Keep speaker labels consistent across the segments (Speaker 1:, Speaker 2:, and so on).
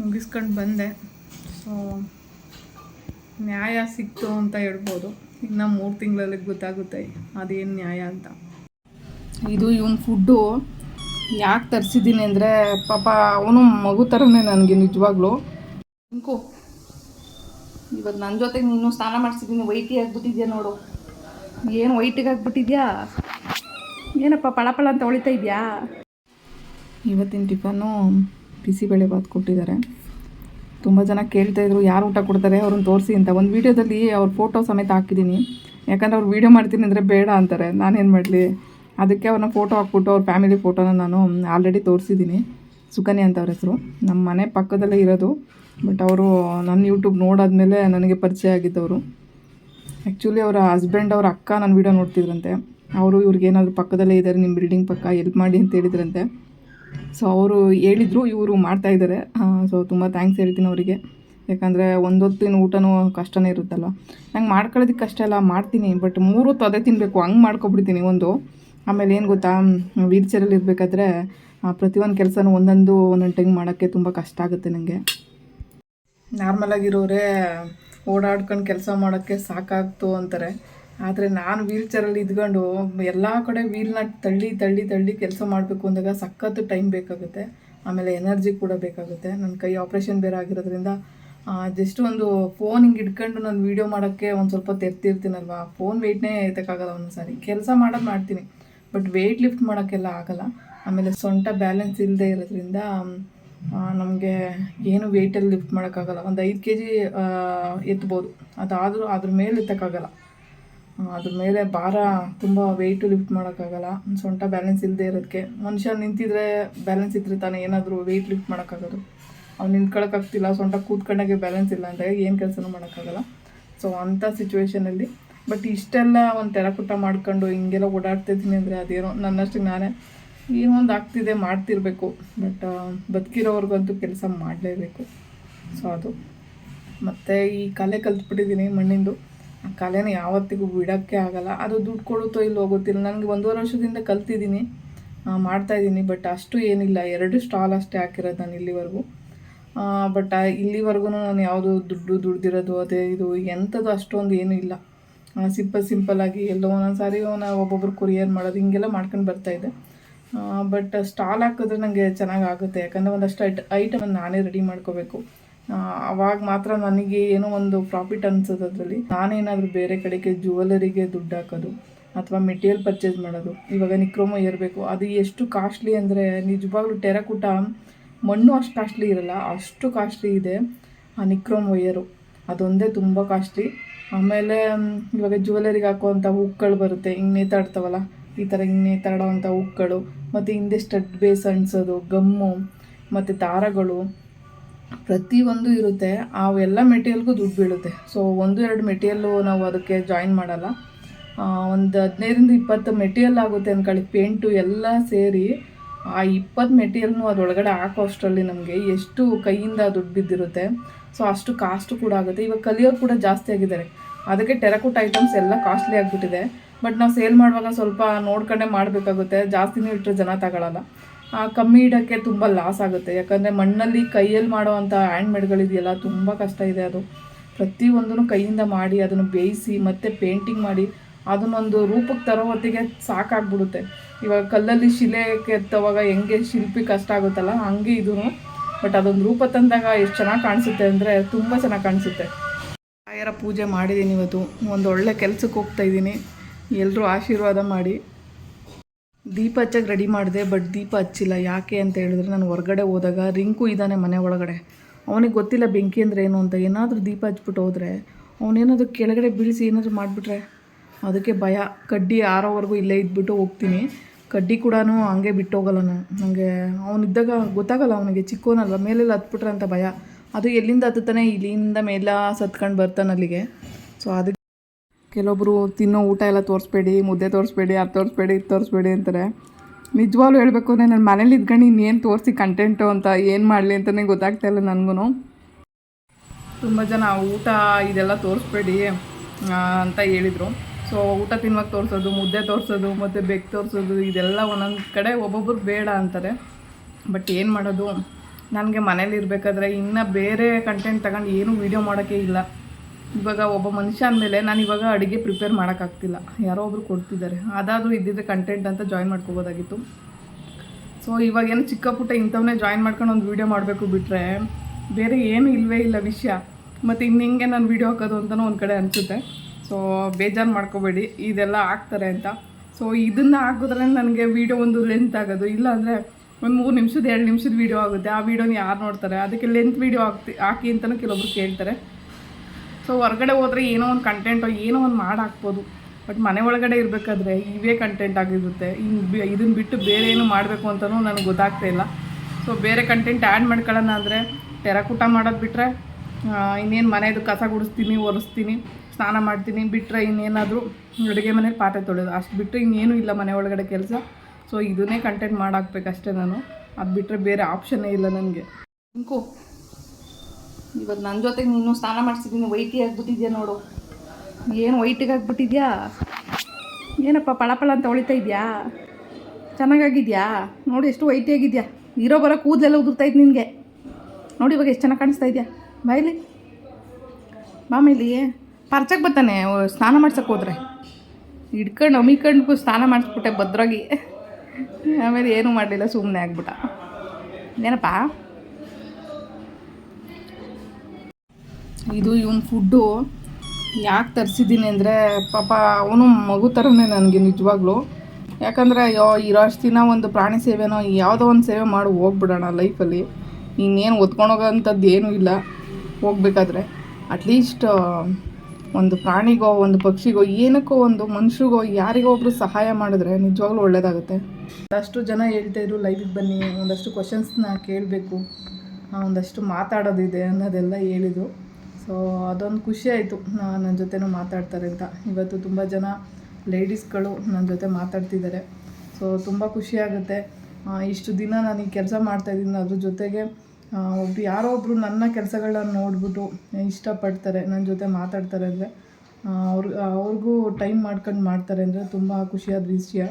Speaker 1: ಮುಗಿಸ್ಕೊಂಡು ಬಂದೆ. ಸೊ ನ್ಯಾಯ ಸಿಕ್ತು ಅಂತ ಹೇಳ್ಬೋದು. ಇನ್ನು ಮೂರು ತಿಂಗಳಲ್ಲಿ ಗೊತ್ತಾಗುತ್ತೆ ಅದೇನು ನ್ಯಾಯ ಅಂತ. ಇದು ಇವನ್ ಫುಡ್ಡು. ಯಾಕೆ ತರಿಸಿದ್ದೀನಿ ಅಂದರೆ ಪಾಪ ಅವನು ಮಗು ಥರನೇ ನನಗೆ ನಿಜವಾಗ್ಲೂ. ಇಂಕು ಇವತ್ತು ನನ್ನ ಜೊತೆಗೆ ನೀನು ಸ್ನಾನ ಮಾಡಿಸಿದ್ದೀನಿ ವೈಟಿ ಆಗಿಬಿಟ್ಟಿದ್ಯಾ ನೋಡು. ಏನು ವೈಟಿಗೆ ಆಗಿಬಿಟ್ಟಿದ್ಯಾ? ಏನಪ್ಪ ಪಳಪಳ ಪಳ ಅಂತ ಹೊಳಿತಾ ಇದೆಯಾ? ಇವತ್ತಿನ ಟಿಫನ್ನು ಬಿಸಿಬೇಳೆ ಬಾತ್ ಕೊಟ್ಟಿದ್ದಾರೆ. ತುಂಬ ಜನ ಕೇಳ್ತಾ ಇದ್ರು, ಯಾರು ಊಟ ಕೊಡ್ತಾರೆ ಅವ್ರನ್ನ ತೋರಿಸಿ ಅಂತ. ಒಂದು ವೀಡಿಯೋದಲ್ಲಿ ಅವ್ರ ಫೋಟೋ ಸಮೇತ ಹಾಕಿದ್ದೀನಿ. ಯಾಕಂದ್ರೆ ಅವ್ರು ವೀಡಿಯೋ ಮಾಡ್ತೀನಿ ಅಂದರೆ ಬೇಡ ಅಂತಾರೆ. ನಾನೇನು ಮಾಡಲಿ? ಅದಕ್ಕೆ ಅವ್ರನ್ನ ಫೋಟೋ ಹಾಕ್ಬಿಟ್ಟು ಅವ್ರ ಫ್ಯಾಮಿಲಿ ಫೋಟೋನ ನಾನು ಆಲ್ರೆಡಿ ತೋರಿಸಿದ್ದೀನಿ. ಸುಕನ್ಯಾ ಅಂತ ಅವ್ರ ಹೆಸರು. ನಮ್ಮ ಮನೆ ಪಕ್ಕದಲ್ಲೇ ಇರೋದು. ಬಟ್ ಅವರು ನನ್ನ ಯೂಟ್ಯೂಬ್ ನೋಡಾದ್ಮೇಲೆ ನನಗೆ ಪರಿಚಯ ಆಗಿದ್ದವರು. ಆ್ಯಕ್ಚುಲಿ ಅವರ ಹಸ್ಬೆಂಡ್ ಅವ್ರ ಅಕ್ಕ ನನ್ನ ವೀಡಿಯೋ ನೋಡ್ತಿದ್ರಂತೆ. ಅವರು ಇವ್ರಿಗೆ ಏನಾದರೂ ಪಕ್ಕದಲ್ಲೇ ಇದ್ದಾರೆ ನಿಮ್ಮ ಬಿಲ್ಡಿಂಗ್ ಪಕ್ಕ ಎಲ್ಪ್ ಮಾಡಿ ಅಂತ ಹೇಳಿದ್ರಂತೆ. ಸೊ ಅವರು ಹೇಳಿದರು, ಇವರು ಮಾಡ್ತಾ ಇದ್ದಾರೆ ಸೊ ತುಂಬ ಥ್ಯಾಂಕ್ಸ್ ಹೇಳ್ತೀನಿ ಅವರಿಗೆ. ಯಾಕಂದರೆ ಒಂದೊತ್ತಿನ ಊಟನೂ ಕಷ್ಟನೇ ಇರುತ್ತಲ್ಲ ನಂಗೆ ಮಾಡ್ಕೊಳ್ಳೋದಕ್ಕೆ ಕಷ್ಟ ಎಲ್ಲ ಮಾಡ್ತೀನಿ ಬಟ್ ಮೂರು ಹೊತ್ತು ಅದೇ ತಿನ್ನಬೇಕು ಹಂಗೆ ಮಾಡ್ಕೊಬಿಡ್ತೀನಿ ಒಂದು. ಆಮೇಲೆ ಏನು ಗೊತ್ತಾ ವೀಲ್ ಚೇರಲ್ಲಿ ಇರಬೇಕಾದ್ರೆ ಪ್ರತಿಯೊಂದು ಕೆಲಸನೂ ಒಂದೊಂದು ಒಂದೊಂದು ಟೈಮ್ ಮಾಡೋಕ್ಕೆ ತುಂಬ ಕಷ್ಟ ಆಗುತ್ತೆ ನನಗೆ ನಾರ್ಮಲಾಗಿರೋರೇ ಓಡಾಡ್ಕೊಂಡು ಕೆಲಸ ಮಾಡೋಕ್ಕೆ ಸಾಕಾಗ್ತು ಅಂತಾರೆ. ಆದರೆ ನಾನು ವೀಲ್ ಚೇರಲ್ಲಿ ಇದ್ಕೊಂಡು ಎಲ್ಲ ಕಡೆ ವೀಲ್ನ ತಳ್ಳಿ ತಳ್ಳಿ ತಳ್ಳಿ ಕೆಲಸ ಮಾಡಬೇಕು ಅಂದಾಗ ಸಖತ್ತು ಟೈಮ್ ಬೇಕಾಗುತ್ತೆ. ಆಮೇಲೆ ಎನರ್ಜಿ ಕೂಡ ಬೇಕಾಗುತ್ತೆ. ನನ್ನ ಕೈ ಆಪ್ರೇಷನ್ ಬೇರೆ ಆಗಿರೋದ್ರಿಂದ ಜಸ್ಟ್ ಒಂದು ಫೋನ್ ಹಿಂಗೆ ಇಟ್ಕೊಂಡು ನಾನು ವೀಡಿಯೋ ಮಾಡೋಕ್ಕೆ ಒಂದು ಸ್ವಲ್ಪ ತೆರ್ತಿರ್ತೀನಲ್ವ? ಫೋನ್ ವೆಯ್ಟ್ನೇ ಎತ್ತಕ್ಕಾಗಲ್ಲ ಒಂದೊಂದು ಸಾರಿ ಕೆಲಸ ಮಾಡೋದು ಮಾಡ್ತೀನಿ. ಬಟ್ ವೆಯ್ಟ್ ಲಿಫ್ಟ್ ಮಾಡೋಕ್ಕೆಲ್ಲ ಆಗಲ್ಲ. ಆಮೇಲೆ ಸೊಂಟ ಬ್ಯಾಲೆನ್ಸ್ ಇಲ್ಲದೆ ಇರೋದ್ರಿಂದ ನಮಗೆ ಏನು ವೆಯ್ಟಲ್ಲಿ ಲಿಫ್ಟ್ ಮಾಡೋಕ್ಕಾಗಲ್ಲ. ಒಂದು ಐದು ಕೆ ಜಿ ಎತ್ಬೋದು. ಅದಾದರೂ ಅದ್ರ ಮೇಲೆ ಎತ್ತಕ್ಕಾಗಲ್ಲ. ಅದ್ರ ಮೇಲೆ ಭಾರ ತುಂಬ ವೆಯ್ಟು ಲಿಫ್ಟ್ ಮಾಡೋಕ್ಕಾಗಲ್ಲ. ಸೊಂಟ ಬ್ಯಾಲೆನ್ಸ್ ಇಲ್ಲದೆ ಇರೋದಕ್ಕೆ ಮನುಷ್ಯ ನಿಂತಿದ್ರೆ ಬ್ಯಾಲೆನ್ಸ್ ಇದ್ರೆ ತಾನೇ ಏನಾದರೂ ವೆಯ್ಟ್ ಲಿಫ್ಟ್ ಮಾಡೋಕ್ಕಾಗೋದು. ಅವ್ನು ನಿಂತ್ಕೊಳ್ಳೋಕ್ಕಾಗ್ತಿಲ್ಲ ಸೊಂಟ ಕೂತ್ಕೊಂಡಾಗೆ ಬ್ಯಾಲೆನ್ಸ್ ಇಲ್ಲ ಅಂದಾಗ ಏನು ಕೆಲಸನೂ ಮಾಡೋಕ್ಕಾಗಲ್ಲ. ಸೊ ಅಂಥ ಸಿಚುವೇಶನಲ್ಲಿ ಬಟ್ ಇಷ್ಟೆಲ್ಲ ಒಂದು ತೆರಕುಟ ಮಾಡ್ಕೊಂಡು ಹಿಂಗೆಲ್ಲ ಓಡಾಡ್ತಿದ್ದೀನಿ ಅಂದರೆ ಅದೇನೋ ನನ್ನಷ್ಟಕ್ಕೆ ನಾನೇ ಏನೋ ಒಂದು ಆಗ್ತಿದೆ ಮಾಡ್ತಿರ್ಬೇಕು. ಬಟ್ ಬದುಕಿರೋವ್ರಿಗಂತೂ ಕೆಲಸ ಮಾಡಲೇಬೇಕು. ಸೊ ಅದು. ಮತ್ತು ಈ ಕಲೆ ಕಲ್ತ್ಬಿಟ್ಟಿದ್ದೀನಿ ಮಣ್ಣಿಂದು. ಆ ಕಲೆನ ಯಾವತ್ತಿಗೂ ಬಿಡೋಕ್ಕೆ ಆಗಲ್ಲ. ಅದು ದುಡ್ಡು ಕೊಡುತ್ತೋ ಇಲ್ಲೋ ಗೊತ್ತಿಲ್ಲ. ನನಗೆ ಒಂದೂವರೆ ವರ್ಷದಿಂದ ಕಲ್ತಿದ್ದೀನಿ. ಮಾಡ್ತಾಯಿದ್ದೀನಿ ಬಟ್ ಅಷ್ಟು ಏನಿಲ್ಲ. ಎರಡು ಸ್ಟಾಲ್ ಅಷ್ಟೇ ಹಾಕಿರೋದು ನಾನು ಇಲ್ಲಿವರೆಗೂ. ಬಟ್ ಇಲ್ಲಿವರೆಗೂ ನಾನು ಯಾವುದು ದುಡ್ಡು ದುಡ್ದಿರೋದು, ಅದೇ ಇದು, ಎಂಥದ್ದು ಅಷ್ಟೊಂದು ಏನೂ ಇಲ್ಲ. ಸಿಂಪಲ್ ಸಿಂಪಲ್ಲಾಗಿ ಎಲ್ಲೋ ಒಂದೊಂದು ಸಾರಿ ನಾವು ಒಬ್ಬೊಬ್ರು ಕೊರಿಯರ್ ಮಾಡೋದು, ಹಿಂಗೆಲ್ಲ ಮಾಡ್ಕೊಂಡು ಬರ್ತಾಯಿದ್ದೆ ಬಟ್ ಸ್ಟಾಲ್ ಹಾಕಿದ್ರೆ ನನಗೆ ಚೆನ್ನಾಗಾಗುತ್ತೆ ಯಾಕಂದರೆ ಒಂದಷ್ಟು ಐಟ್ ಐಟಮ್ ನಾನೇ ರೆಡಿ ಮಾಡ್ಕೋಬೇಕು. ಅವಾಗ ಮಾತ್ರ ನನಗೆ ಏನೋ ಒಂದು ಪ್ರಾಫಿಟ್ ಅನ್ಸೋದು ಅದರಲ್ಲಿ. ನಾನೇನಾದರೂ ಬೇರೆ ಕಡೆಗೆ ಜುವೆಲರಿಗೆ ದುಡ್ಡು ಹಾಕೋದು ಅಥವಾ ಮೆಟೀರಿಯಲ್ ಪರ್ಚೇಸ್ ಮಾಡೋದು. ಇವಾಗ ನಿಕ್ರೋಮೋ ಬೇಕು ಅದು ಎಷ್ಟು ಕಾಸ್ಟ್ಲಿ ಅಂದರೆ ನಿಜವಾಗ್ಲೂ ಟೆರಕೂಟ ಮಣ್ಣು ಅಷ್ಟು ಕಾಸ್ಟ್ಲಿ ಇರಲ್ಲ, ಅಷ್ಟು ಕಾಸ್ಟ್ಲಿ ಇದೆ ಆ ನಿಕ್ರೋಮ್ ವಯರು ಅದೊಂದೇ ತುಂಬ ಕಾಸ್ಟ್ಲಿ ಆಮೇಲೆ ಇವಾಗ ಜುವೆಲರಿಗೆ ಹಾಕುವಂಥ ಹುಕ್ಗಳು ಬರುತ್ತೆ. ಹಿಂಗೆ ನೇತಾಡ್ತಾವಲ್ಲ, ಈ ಥರ ಹಿಂಗೆ ನೇತಾಡೋವಂಥ ಹುಕ್ಗಳು. ಮತ್ತು ಹಿಂದೆ ಸ್ಟಡ್ ಬೇಸ್ ಅಂಟಿಸೋದು ಗಮ್ಮು. ಮತ್ತು ದಾರಗಳು ಪ್ರತಿಯೊಂದು ಇರುತ್ತೆ. ಅವೆಲ್ಲ ಮೆಟೀರಿಯಲ್ಗೂ ದುಡ್ಡು ಬೀಳುತ್ತೆ. ಸೊ ಒಂದು ಎರಡು ಮೆಟೀರಿಯಲ್ಲು ನಾವು ಅದಕ್ಕೆ ಜಾಯಿನ್ ಮಾಡಲ್ಲ. ಒಂದು ಹದಿನೈದರಿಂದ ಇಪ್ಪತ್ತು ಮೆಟೀರಿಯಲ್ ಆಗುತ್ತೆ ಅಂದ್ಕೊಳ್ಳಿ ಪೇಂಟು ಎಲ್ಲ ಸೇರಿ ಆ ಇಪ್ಪತ್ತು ಮೆಟೀರಿಯಲ್ನು ಅದರೊಳಗಡೆ ಹಾಕೋ ಅಷ್ಟರಲ್ಲಿ ನಮಗೆ ಎಷ್ಟು ಕೈಯಿಂದ ದುಡ್ಡು ಬಿದ್ದಿರುತ್ತೆ. ಸೊ ಅಷ್ಟು ಕಾಸ್ಟು ಕೂಡ ಆಗುತ್ತೆ. ಇವಾಗ ಕಲಿಯೋರು ಕೂಡ ಜಾಸ್ತಿ ಆಗಿದ್ದಾರೆ. ಅದಕ್ಕೆ ಟೆರಕುಟ್ ಐಟಮ್ಸ್ ಎಲ್ಲ ಕಾಸ್ಟ್ಲಿ ಆಗಿಬಿಟ್ಟಿದೆ. ಬಟ್ ನಾವು ಸೇಲ್ ಮಾಡುವಾಗ ಸ್ವಲ್ಪ ನೋಡ್ಕೊಂಡೇ ಮಾಡಬೇಕಾಗುತ್ತೆ. ಜಾಸ್ತಿನೂ ಇಟ್ಟರೆ ಜನ ತಗೊಳ್ಳಲ್ಲ ಆ, ಕಮ್ಮಿ ಇಡೋಕ್ಕೆ ತುಂಬ ಲಾಸ್ ಆಗುತ್ತೆ. ಯಾಕಂದರೆ ಮಣ್ಣಲ್ಲಿ ಕೈಯಲ್ಲಿ ಮಾಡೋವಂಥ ಹ್ಯಾಂಡ್ಮೇಡ್ಗಳಿದೆಯಲ್ಲ ತುಂಬ ಕಷ್ಟ ಇದೆ ಅದು. ಪ್ರತಿಯೊಂದನ್ನು ಕೈಯಿಂದ ಮಾಡಿ ಅದನ್ನು ಬೇಯಿಸಿ, ಮತ್ತೆ ಪೇಂಟಿಂಗ್ ಮಾಡಿ, ಅದನ್ನೊಂದು ರೂಪಕ್ಕೆ ತರೋ ಹೊತ್ತಿಗೆ ಸಾಕಾಗ್ಬಿಡುತ್ತೆ. ಇವಾಗ ಕಲ್ಲಲ್ಲಿ ಶಿಲೆ ಕೆತ್ತವಾಗ ಹೆಂಗೆ ಶಿಲ್ಪಿ ಕಷ್ಟ ಆಗುತ್ತಲ್ಲ, ಹಂಗೆ ಇದೂ ಬಟ್ ಅದೊಂದು ರೂಪ ತಂದಾಗ ಎಷ್ಟು ಚೆನ್ನಾಗಿ ಕಾಣಿಸುತ್ತೆ ಅಂದರೆ ತುಂಬ ಚೆನ್ನಾಗಿ ಕಾಣಿಸುತ್ತೆ. ತಾಯಿಯರ ಪೂಜೆ ಮಾಡಿದ್ದೀನಿ ಇವತ್ತು. ಒಂದು ಒಳ್ಳೆ ಕೆಲಸಕ್ಕೆ ಹೋಗ್ತಾ ಇದ್ದೀನಿ. ಎಲ್ಲರೂ ಆಶೀರ್ವಾದ ಮಾಡಿ. ದೀಪ ಹಚ್ಚಕ್ಕೆ ರೆಡಿ ಮಾಡಿದೆ ಬಟ್ ದೀಪ ಹಚ್ಚಿಲ್ಲ. ಯಾಕೆ ಅಂತ ಹೇಳಿದ್ರೆ ನಾನು ಹೊರಗಡೆ ಹೋದಾಗ ರಿಂಕು ಇದ್ದಾನೆ ಮನೆ ಒಳಗಡೆ. ಅವನಿಗೆ ಗೊತ್ತಿಲ್ಲ ಬೆಂಕಿ ಅಂದರೆ ಏನು ಅಂತ. ಏನಾದರೂ ದೀಪ ಹಚ್ಬಿಟ್ಟು ಹೋದರೆ ಅವನೇನಾದರೂ ಕೆಳಗಡೆ ಬೀಳಿಸಿ ಏನಾದರೂ ಮಾಡಿಬಿಟ್ರೆ ಅದಕ್ಕೆ ಭಯ. ಕಡ್ಡಿ ಆರೋವರೆಗೂ ಇಲ್ಲೇ ಇದ್ಬಿಟ್ಟು ಹೋಗ್ತೀನಿ. ಕಡ್ಡಿ ಕೂಡ ಹಂಗೆ ಬಿಟ್ಟು ಹೋಗಲ್ಲ ನಾನು ನನಗೆ ಅವನಿದ್ದಾಗ ಗೊತ್ತಾಗಲ್ಲ ಅವನಿಗೆ. ಚಿಕ್ಕೋನಲ್ವ ಮೇಲೆಲ್ಲ ಹತ್ಬಿಟ್ರೆ ಅಂತ ಭಯ. ಅದು ಎಲ್ಲಿಂದ ಹತ್ತುತ್ತಾನೆ? ಇಲ್ಲಿಂದ ಮೇಲ ಸತ್ಕೊಂಡು ಬರ್ತಾನೆ ಅಲ್ಲಿಗೆ. ಸೊ ಅದಕ್ಕೆ ಕೆಲವೊಬ್ಬರು ತಿನ್ನೋ ಊಟ ಎಲ್ಲ ತೋರಿಸ್ಬೇಡಿ, ಮುದ್ದೆ ತೋರಿಸ್ಬೇಡಿ, ಅದು ತೋರಿಸ್ಬೇಡಿ, ಇದು ತೋರಿಸ್ಬೇಡಿ ಅಂತಾರೆ. ನಿಜವಾಗ್ಲೂ ಹೇಳಬೇಕು ಅಂದರೆ ನನ್ನ ಮನೇಲಿ ಇದ್ಕೊಂಡು ಇನ್ನೇನು ತೋರಿಸಿ ಕಂಟೆಂಟು ಅಂತ ಏನು ಮಾಡಲಿ ಅಂತಲೇ ಗೊತ್ತಾಗ್ತಾ ಇಲ್ಲ ನನಗೂ ತುಂಬ ಜನ ಊಟ ಇದೆಲ್ಲ ತೋರಿಸ್ಬೇಡಿ ಅಂತ ಹೇಳಿದರು. ಸೊ ಊಟ ತಿನ್ವಾಗ ತೋರಿಸೋದು, ಮುದ್ದೆ ತೋರಿಸೋದು, ಮತ್ತು ಬೆಕ್ ತೋರಿಸೋದು, ಇದೆಲ್ಲ ಒಂದೊಂದು ಕಡೆ ಒಬ್ಬೊಬ್ಬರು ಬೇಡ ಅಂತಾರೆ. ಬಟ್ ಏನು ಮಾಡೋದು? ನನಗೆ ಮನೇಲಿ ಇರಬೇಕಾದ್ರೆ ಇನ್ನು ಬೇರೆ ಕಂಟೆಂಟ್ ತಗೊಂಡು ಏನೂ ವೀಡಿಯೋ ಮಾಡೋಕ್ಕೆ ಇಲ್ಲ. ಇವಾಗ ಒಬ್ಬ ಮನುಷ್ಯ ಅಂದಮೇಲೆ ನಾನು ಇವಾಗ ಅಡುಗೆ ಪ್ರಿಪೇರ್ ಮಾಡೋಕ್ಕಾಗ್ತಿಲ್ಲ. ಯಾರೋ ಒಬ್ರು ಕೊಡ್ತಿದ್ದಾರೆ. ಅದಾದರೂ ಇದ್ದಿದ್ದೆ ಕಂಟೆಂಟ್ ಅಂತ ಜಾಯಿನ್ ಮಾಡ್ಕೋಬೋದಾಗಿತ್ತು. ಸೊ ಇವಾಗ ಏನು ಚಿಕ್ಕ ಪುಟ್ಟ ಇಂಥವನ್ನೇ ಜಾಯಿನ್ ಮಾಡ್ಕೊಂಡು ಒಂದು ವೀಡಿಯೋ ಮಾಡಬೇಕು ಬಿಟ್ಟರೆ ಬೇರೆ ಏನು ಇಲ್ಲವೇ ಇಲ್ಲ ವಿಷಯ. ಮತ್ತು ಇನ್ನು ಹಿಂಗೆ ನಾನು ವೀಡಿಯೋ ಹಾಕೋದು ಅಂತಲೂ ಒಂದು ಕಡೆ ಅನಿಸುತ್ತೆ. ಸೊ ಬೇಜಾರು ಮಾಡ್ಕೋಬೇಡಿ. ಇದೆಲ್ಲ ಆಗ್ತಾರೆ ಅಂತ. ಸೊ ಇದನ್ನು ಹಾಕಿದ್ರೆ ನನಗೆ ವೀಡಿಯೋ ಒಂದು ಲೆಂತ್ ಆಗೋದು. ಇಲ್ಲ ಅಂದರೆ ಒಂದು ಮೂರು ನಿಮಿಷದ, ಎರಡು ನಿಮಿಷದ ವೀಡಿಯೋ ಆಗುತ್ತೆ. ಆ ವೀಡಿಯೋನ ಯಾರು ನೋಡ್ತಾರೆ? ಅದಕ್ಕೆ ಲೆಂತ್ ವೀಡಿಯೋ ಹಾಕ್ತಿ ಹಾಕಿ ಅಂತಲೂ ಕೆಲವೊಬ್ರು ಕೇಳ್ತಾರೆ. ಸೊ ಹೊರಗಡೆ ಹೋದರೆ ಏನೋ ಒಂದು ಕಂಟೆಂಟೋ ಏನೋ ಒಂದು ಮಾಡಿ ಹಾಕ್ಬೋದು ಬಟ್ ಮನೆ ಒಳಗಡೆ ಇರಬೇಕಾದ್ರೆ ಇವೇ ಕಂಟೆಂಟ್ ಆಗಿರುತ್ತೆ. ಇನ್ನು ಇದನ್ನು ಬಿಟ್ಟು ಬೇರೆ ಏನು ಮಾಡಬೇಕು ಅಂತಲೂ ನನಗೆ ಗೊತ್ತಾಗ್ತಾ ಇಲ್ಲ. ಸೊ ಬೇರೆ ಕಂಟೆಂಟ್ ಆ್ಯಡ್ ಮಾಡ್ಕೊಳ್ಳೋಣ ಅಂದರೆ ಟೆರಕೂಟ ಮಾಡೋದು ಬಿಟ್ಟರೆ ಇನ್ನೇನು ಮನೆಯದು ಕಸ ಗುಡಿಸ್ತೀನಿ, ಒರೆಸ್ತೀನಿ, ಸ್ನಾನ ಮಾಡ್ತೀನಿ ಬಿಟ್ಟರೆ ಇನ್ನೇನಾದರೂ ಅಡುಗೆ ಮನೇಲಿ ಪಾತ್ರೆ ತೊಳೆಯೋದು ಅಷ್ಟು ಬಿಟ್ಟರೆ ಇನ್ನೇನು ಇಲ್ಲ ಮನೆ ಒಳಗಡೆ ಕೆಲಸ. ಸೊ ಇದನ್ನೇ ಕಂಟೆಂಟ್ ಮಾಡಾಕ್ಬೇಕಷ್ಟೇ ನಾನು. ಅದು ಬಿಟ್ಟರೆ ಬೇರೆ ಆಪ್ಷನ್ನೇ ಇಲ್ಲ ನನಗೆ. ಇಂಕು ಇವತ್ತು ನನ್ನ ಜೊತೆಗೆ ನೀನು ಸ್ನಾನ ಮಾಡಿಸಿದ್ದೀನಿ ವೈಟಿ ಆಗ್ಬಿಟ್ಟಿದ್ಯಾ ನೋಡು. ಏನು ವೈಟಿಗೆ ಆಗ್ಬಿಟ್ಟಿದ್ಯಾ ಏನಪ್ಪ ಪಳ ಪಳ ಅಂತ ಹೊಳಿತಾ ಇದೆಯಾ? ಚೆನ್ನಾಗಾಗಿದ್ಯಾ? ನೋಡಿ ಎಷ್ಟು ವೈಟಿ ಆಗಿದೆಯಾ. ಇರೋ ಬರೋ ಕೂದಲೆಲ್ಲ ಉದುರ್ತಾಯ್ತು ನಿನಗೆ. ನೋಡಿ ಇವಾಗ ಎಷ್ಟು ಚೆನ್ನಾಗಿ ಕಾಣಿಸ್ತಾ ಇದೆಯಾ. ಬಾಯ್ಲಿ ಮಾಮೇಲಿ ಪರ್ಚಕ್ಕೆ ಬರ್ತಾನೆ ಸ್ನಾನ ಮಾಡ್ಸಕ್ಕೆ ಹೋದ್ರೆ. ಹಿಡ್ಕೊಂಡು, ಅಮಿಕೊಂಡು ಸ್ನಾನ ಮಾಡಿಸ್ಬಿಟ್ಟೆ ಭದ್ರಾಗಿ. ಆಮೇಲೆ ಏನೂ ಮಾಡಲಿಲ್ಲ ಸುಮ್ಮನೆ ಆಗ್ಬಿಟ್ಟ. ಏನಪ್ಪ? ಇದು ಇವನ್ ಫುಡ್ಡು. ಯಾಕೆ ತರಿಸಿದ್ದೀನಿ ಅಂದರೆ ಪಾಪ ಅವನು ಮಗು ಥರನೇ ನನಗೆ ನಿಜವಾಗ್ಲೂ. ಯಾಕಂದರೆ ಅಯ್ಯೋ, ಇರೋ ಅಷ್ಟು ದಿನ ಒಂದು ಪ್ರಾಣಿ ಸೇವೆನೋ, ಯಾವುದೋ ಒಂದು ಸೇವೆ ಮಾಡಿ, ಹೋಗ್ಬಿಡೋಣ ಲೈಫಲ್ಲಿ. ಇನ್ನೇನು ಒತ್ಕೊಂಡೋಗೋಂಥದ್ದು ಏನೂ ಇಲ್ಲ. ಹೋಗ್ಬೇಕಾದ್ರೆ ಅಟ್ಲೀಸ್ಟ್ ಒಂದು ಪ್ರಾಣಿಗೋ, ಒಂದು ಪಕ್ಷಿಗೋ, ಏನಕ್ಕೋ ಒಂದು ಮನುಷ್ಯಗೋ ಯಾರಿಗೋ ಒಬ್ಬರು ಸಹಾಯ ಮಾಡಿದ್ರೆ ನಿಜವಾಗ್ಲೂ ಒಳ್ಳೆಯದಾಗುತ್ತೆ ಒಂದಷ್ಟು ಜನ ಹೇಳ್ತಾಯಿದ್ರು ಲೈವಿಗೆ ಬನ್ನಿ, ಒಂದಷ್ಟು ಕ್ವಶನ್ಸ್ನ ಕೇಳಬೇಕು. ಒಂದಷ್ಟು ಮಾತಾಡೋದಿದೆ ಅನ್ನೋದೆಲ್ಲ ಹೇಳಿದರು. ಸೊ ಅದೊಂದು ಖುಷಿ ಆಯಿತು ನನ್ನ ಜೊತೆನೂ ಮಾತಾಡ್ತಾರೆ ಅಂತ. ಇವತ್ತು ತುಂಬ ಜನ ಲೇಡೀಸ್ಗಳು ನನ್ನ ಜೊತೆ ಮಾತಾಡ್ತಿದ್ದಾರೆ. ಸೊ ತುಂಬ ಖುಷಿಯಾಗುತ್ತೆ ಇಷ್ಟು ದಿನ ನಾನು ಈ ಕೆಲಸ ಮಾಡ್ತಾಯಿದ್ದೀನಿ ಅದ್ರ ಜೊತೆಗೆ ಒಬ್ರು ಯಾರೋ ಒಬ್ಬರು ನನ್ನ ಕೆಲಸಗಳನ್ನ ನೋಡಿಬಿಟ್ಟು ಇಷ್ಟಪಡ್ತಾರೆ ನನ್ನ ಜೊತೆ ಮಾತಾಡ್ತಾರೆ ಅಂದರೆ. ಅವ್ರ ಅವ್ರಿಗೂ ಟೈಮ್ ಮಾಡ್ಕೊಂಡು ಮಾಡ್ತಾರೆ ಅಂದರೆ ತುಂಬ ಖುಷಿಯಾದ ವಿಷಯ.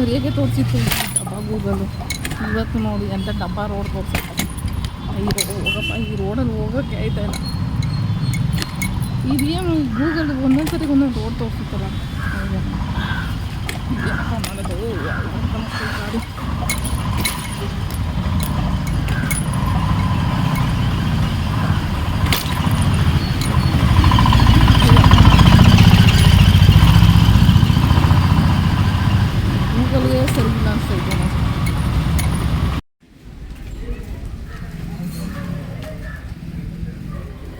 Speaker 1: ಸರಿಯಾಗಿ ತೋರಿಸಿತ್ತು. ಡಬ್ಬ ಗೂಗಲು ಇವತ್ತು ನೋಡಿ ಎಂಥ ಡಬ್ಬ ರೋಡ್ ತೋರಿಸುತ್ತೆ. ಈ ರೋಡ್ ಹೋಗಪ್ಪ, ಈ ರೋಡಲ್ಲಿ ಹೋಗೋಕ್ಕೆ ಆಯ್ತಾ ಇಲ್ಲ. ಇದೇನು ಗೂಗಲ್ ಒಂದೊಂದು ಸರಿ ಒಂದೊಂದು ರೋಡ್ ತೋರಿಸುತ್ತಲ್ಲ. ಏನಪ್ಪ ಮಾಡೋದು? ಗಾಡಿ ಗೂಗಲ್ಗೆ ಸರಿ ಇಲ್ಲ ಅನ್ಸ್ತೈತೆ ನನಗೆ.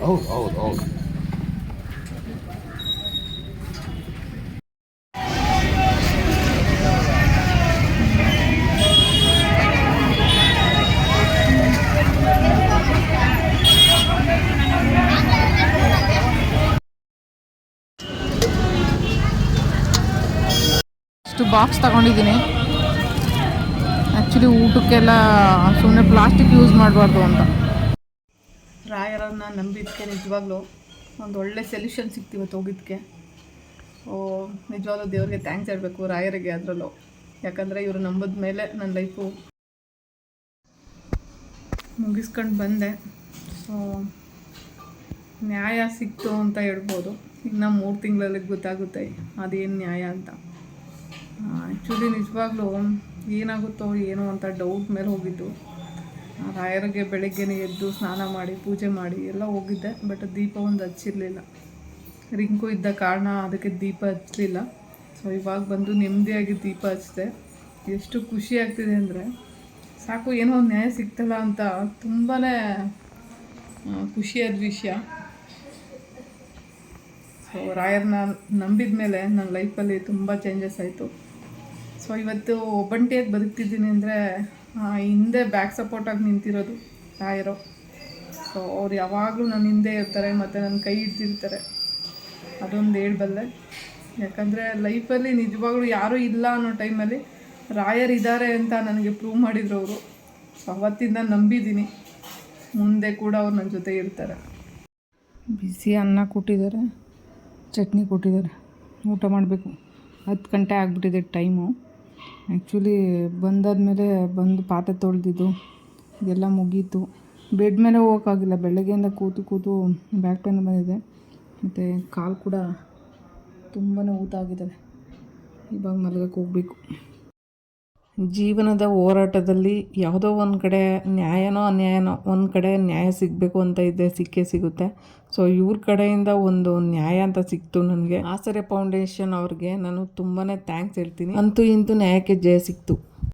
Speaker 2: ಹೌದು ಹೌದು ಹೌದು
Speaker 1: ಇಷ್ಟು ಬಾಕ್ಸ್ ತಗೊಂಡಿದ್ದೀನಿ. ಆ್ಯಕ್ಚುಲಿ ಊಟಕ್ಕೆಲ್ಲ ಸುಮ್ಮನೆ ಪ್ಲಾಸ್ಟಿಕ್ ಯೂಸ್ ಮಾಡಬಾರ್ದು ಅಂತ. ರಾಯರನ್ನ ನಂಬಿದ್ದಕ್ಕೆ ನಿಜವಾಗ್ಲೂ ಒಂದು ಒಳ್ಳೆ ಸೊಲ್ಯೂಷನ್ ಸಿಗ್ತಿವತ್ತು ಹೋಗಿದ್ದಕ್ಕೆ ಓ ನಿಜವಾಗ್ಲೂ ದೇವ್ರಿಗೆ ಥ್ಯಾಂಕ್ಸ್ ಹೇಳಬೇಕು ರಾಯರಿಗೆ ಅದರಲ್ಲೂ. ಯಾಕಂದರೆ ಇವರು ನಂಬಿದ ಮೇಲೆ ನನ್ನ ಲೈಫು ಮುಗಿಸ್ಕೊಂಡು ಬಂದೆ. ಸೊ ನ್ಯಾಯ ಸಿಕ್ತು ಅಂತ ಹೇಳ್ಬೋದು. ಇನ್ನು ಮೂರು ತಿಂಗಳಲ್ಲಿ ಗೊತ್ತಾಗುತ್ತೆ ಅದೇನು ನ್ಯಾಯ ಅಂತ. ಆ್ಯಕ್ಚುಲಿ ನಿಜವಾಗ್ಲೂ ಏನಾಗುತ್ತೋ ಏನೋ ಅಂತ ಡೌಟ್ ಮೇಲೆ ಹೋಗಿದ್ದು. ರಾಯರಿಗೆ ಬೆಳಗ್ಗೆನೇ ಎದ್ದು ಸ್ನಾನ ಮಾಡಿ, ಪೂಜೆ ಮಾಡಿ ಎಲ್ಲ ಹೋಗಿದ್ದೆ ಬಟ್ ದೀಪ ಒಂದು ಹಚ್ಚಿರಲಿಲ್ಲ. ರಿಂಕು ಇದ್ದ ಕಾರಣ ಅದಕ್ಕೆ ದೀಪ ಹಚ್ಚಲಿಲ್ಲ ಸೊ ಇವಾಗ ಬಂದು ನೆಮ್ಮದಿಯಾಗಿ ದೀಪ ಹಚ್ಚಿದೆ ಎಷ್ಟು ಖುಷಿ ಆಗ್ತಿದೆ ಅಂದರೆ, ಸಾಕು ಏನೋ ಒಂದು ನ್ಯಾಯ ಸಿಗ್ತಲ್ಲ ಅಂತ ತುಂಬಾ ಖುಷಿಯಾದ ವಿಷಯ. ಸೊ ರಾಯರ್ನ ನಂಬಿದ ಮೇಲೆ ನನ್ನ ಲೈಫಲ್ಲಿ ತುಂಬ ಚೇಂಜಸ್ ಆಯಿತು. ಸೊ ಇವತ್ತು ಒಬ್ಬಂಟಿಯಾಗಿ ಬದುಕ್ತಿದ್ದೀನಿ ಅಂದರೆ ಹಿಂದೆ ಬ್ಯಾಕ್ ಸಪೋರ್ಟಾಗಿ ನಿಂತಿರೋದು ರಾಯರು. ಸೊ ಅವ್ರು ಯಾವಾಗಲೂ ನನ್ನ ಹಿಂದೆ ಇರ್ತಾರೆ, ಮತ್ತು ನನ್ನ ಕೈ ಹಿಡ್ದಿರ್ತಾರೆ. ಅದೊಂದು ಹೇಳ್ಬಲ್ಲೆ. ಯಾಕಂದರೆ ಲೈಫಲ್ಲಿ ನಿಜವಾಗ್ಲೂ ಯಾರೂ ಇಲ್ಲ ಅನ್ನೋ ಟೈಮಲ್ಲಿ ರಾಯರ್ ಇದ್ದಾರೆ ಅಂತ ನನಗೆ ಪ್ರೂವ್ ಮಾಡಿದ್ರು ಅವರು. ಸೊ ಅವತ್ತಿಂದ ನಂಬಿದ್ದೀನಿ. ಮುಂದೆ ಕೂಡ ಅವ್ರು ನನ್ನ ಜೊತೆ ಇರ್ತಾರೆ. ಬಿಸಿ ಅನ್ನ ಕೊಟ್ಟಿದ್ದಾರೆ ಚಟ್ನಿ ಕೊಟ್ಟಿದ್ದಾರೆ ಊಟ ಮಾಡಬೇಕು. ಹತ್ತು ಗಂಟೆ ಆಗಿಬಿಟ್ಟಿದೆ ಟೈಮು ಆ್ಯಕ್ಚುಲಿ ಬಂದಾದಮೇಲೆ ಬಂದು ಪಾತ್ರೆ ತೊಳೆದಿದ್ದು ಎಲ್ಲ ಮುಗೀತು. ಬೆಡ್ ಮೇಲೆ ಹೋಗೋಕ್ಕಾಗಿಲ್ಲ, ಬೆಳಗ್ಗೆಯಿಂದ ಕೂತು ಕೂತು ಬ್ಯಾಕ್ ಪೇನ್ ಬಂದಿದೆ. ಮತ್ತು ಕಾಲು ಕೂಡ ತುಂಬಾ ಊತ ಆಗಿದ್ದಾವೆ ಇವಾಗ ಮಲಗಕ್ಕೆ ಹೋಗಬೇಕು. ಜೀವನದ ಹೋರಾಟದಲ್ಲಿ ಯಾವುದೋ ಒಂದು ಕಡೆ ನ್ಯಾಯನೋ ಅನ್ಯಾಯನೋ, ಒಂದು ಕಡೆ ನ್ಯಾಯ ಸಿಗಬೇಕು ಅಂತ ಇದ್ದರೆ ಸಿಕ್ಕೇ ಸಿಗುತ್ತೆ. ಸೊ ಇವ್ರ ಕಡೆಯಿಂದ ಒಂದು ನ್ಯಾಯ ಅಂತ ಸಿಕ್ತು ನನಗೆ. ಆಸರೆ ಫೌಂಡೇಶನ್ ಅವ್ರಿಗೆ ನಾನು ತುಂಬಾ ಥ್ಯಾಂಕ್ಸ್ ಹೇಳ್ತೀನಿ. ಅಂತೂ ಇಂತೂ ನ್ಯಾಯಕ್ಕೆ ಜಯ ಸಿಕ್ತು.